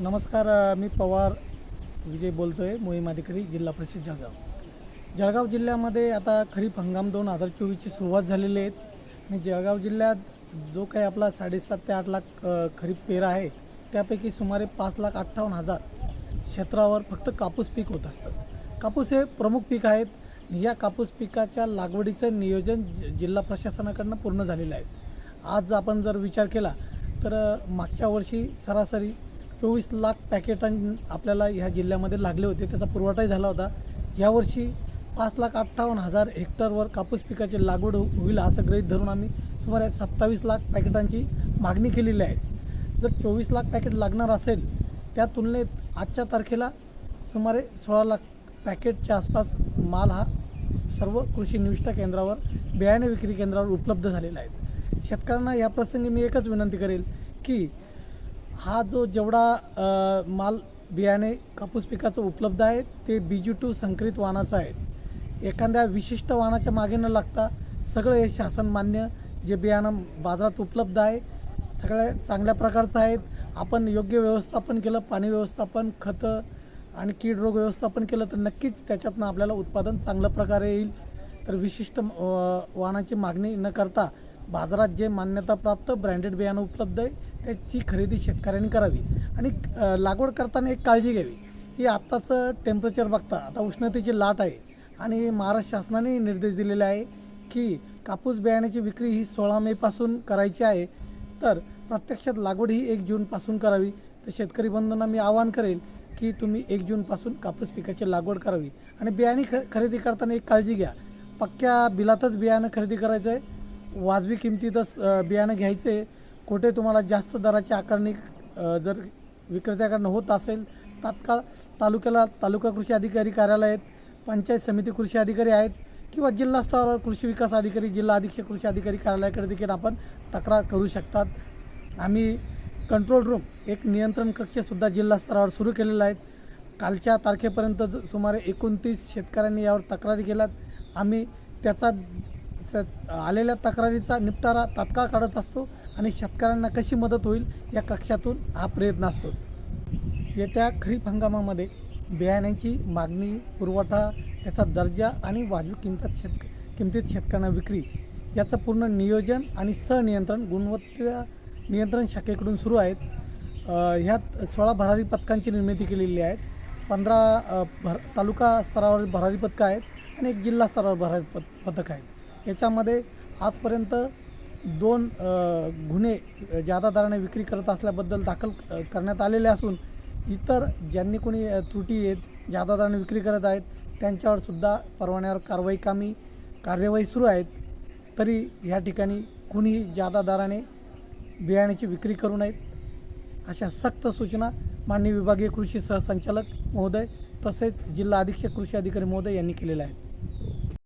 नमस्कार मी पवार विजय बोलतो आहे मोहीम अधिकारी जिल्हा परिषद जळगाव. जळगाव जिल्ह्यामध्ये आता खरीप हंगाम दोन हजार चोवीसची सुरुवात झालेली आहेत आणि जळगाव जिल्ह्यात जो काही आपला साडेसात ते आठ लाख खरीप पेरा आहे त्यापैकी सुमारे पाच लाख अठ्ठावन्न हजार क्षेत्रावर फक्त कापूस पीक होत असतं. कापूस हे प्रमुख पीक आहेत. या कापूस पिकाच्या लागवडीचं नियोजन जिल्हा प्रशासनाकडनं पूर्ण झालेलं आहे. आज आपण जर विचार केला तर मागच्या वर्षी सरासरी चोवीस लाख पॅकेटां आपल्याला ह्या जिल्ह्यामध्ये लागले होते. त्याचा पुरवठाही झाला होता. यावर्षी पाच लाख अठ्ठावन्न हजार हेक्टरवर कापूस पिकाची लागवड हो-, होईल असं गृहीत धरून आम्ही सुमारे सत्तावीस लाख पॅकेटांची मागणी केलेली आहे. जर चोवीस लाख पॅकेट लागणार असेल त्या तुलनेत आजच्या तारखेला सुमारे सोळा लाख पॅकेटच्या आसपास माल हा सर्व कृषी निविष्ठा केंद्रावर बियाणे विक्री केंद्रावर उपलब्ध झालेला आहे. शेतकऱ्यांना या प्रसंगी मी एकच विनंती करेल की हा जो जेवढा माल बियाणे कापूस पिकाचं उपलब्ध आहे ते बी जी टू संकरित वाहनाचं आहे. एखाद्या विशिष्ट वाहनाच्या मागे न लागता सगळं हे शासनमान्य जे बियाणं बाजारात उपलब्ध आहे सगळ्या चांगल्या प्रकारचं आहेत. आपण योग्य व्यवस्थापन केलं पाणी व्यवस्थापन खतं आणि कीड रोग व्यवस्थापन केलं तर नक्कीच त्याच्यातनं आपल्याला उत्पादन चांगल्या प्रकारे येईल. तर विशिष्ट वाहनाची मागणी न करता बाजारात जे मान्यताप्राप्त ब्रँडेड बियाणं उपलब्ध आहे त्याची खरेदी शेतकऱ्यांनी करावी आणि लागवड करताना एक काळजी घ्यावी. की आत्ताचं टेम्परेचर बघता आता उष्णतेची लाट आहे आणि महाराष्ट्र शासनाने निर्देश दिलेले आहे की कापूस बियाण्याची विक्री ही सोळा मेपासून करायची आहे. तर प्रत्यक्षात लागवड ही एक जूनपासून करावी. तर शेतकरी बंधूंना मी आवाहन करेल की तुम्ही एक जूनपासून कापूस पिकाची लागवड करावी आणि बियाणे ख खरेदी करताना एक काळजी घ्या. पक्क्या बिलातच बियाणं खरेदी करायचं आहे वाजवी किमतीतच बियाणं घ्यायचं आहे कुठे तुम्हाला जास्त दराची आकारणी जर विक्रेत्याकडनं होत असेल तात्काळ तालुक्याला तालुका कृषी अधिकारी कार्यालय आहेत पंचायत समिती कृषी अधिकारी आहेत किंवा जिल्हा स्तरावर कृषी विकास अधिकारी जिल्हा अधीक्षक कृषी अधिकारी कार्यालयाकडे देखील आपण तक्रार करू शकतात. आम्ही कंट्रोल रूम एक नियंत्रण कक्षसुद्धा जिल्हा स्तरावर सुरू केलेला आहे. कालच्या तारखेपर्यंत सुमारे एकोणतीस शेतकऱ्यांनी यावर तक्रारी केल्यात. आम्ही त्याचा स- आलेल्या तक्रारीचा निपटारा तात्काळ काढत असतो. आणि शेतकऱ्यांना कशी मदत होईल या कक्षातून हा प्रयत्न असतो. येत्या खरीप हंगामामध्ये बियाण्यांची मागणी पुरवठा त्याचा दर्जा आणि वाजवी किंमतात शेतक किमतीत शेतकऱ्यांना विक्री याचं पूर्ण नियोजन आणि सनियंत्रण गुणवत्ता नियंत्रण शाखेकडून सुरू आहेत. ह्यात सोळा भरारी पथकांची निर्मिती केलेली आहे पंधरा भर तालुका स्तरावर भरारी पथकं आहेत आणि एक जिल्हा स्तरावर भरारी पथ पथक आहेत. याच्यामध्ये आजपर्यंत दोन गुन्हे ज्यादा दराने विक्री करत असल्याबद्दल दाखल करण्यात आलेले असून इतर ज्यांनी कोणी त्रुटी आहेत ज्यादा दराने विक्री करत आहेत त्यांच्यावर सुद्धा परवान्यावर कारवाई कामी कार्यवाही सुरू आहेत. तरी ह्या ठिकाणी कुणीही ज्यादा दराने बियाण्याची विक्री करू नयेत. अशा सक्त सूचना माननीय विभागीय कृषी सहसंचालक महोदय तसेच जिल्हा अधीक्षक कृषी अधिकारी महोदय यांनी केलेल्या आहेत.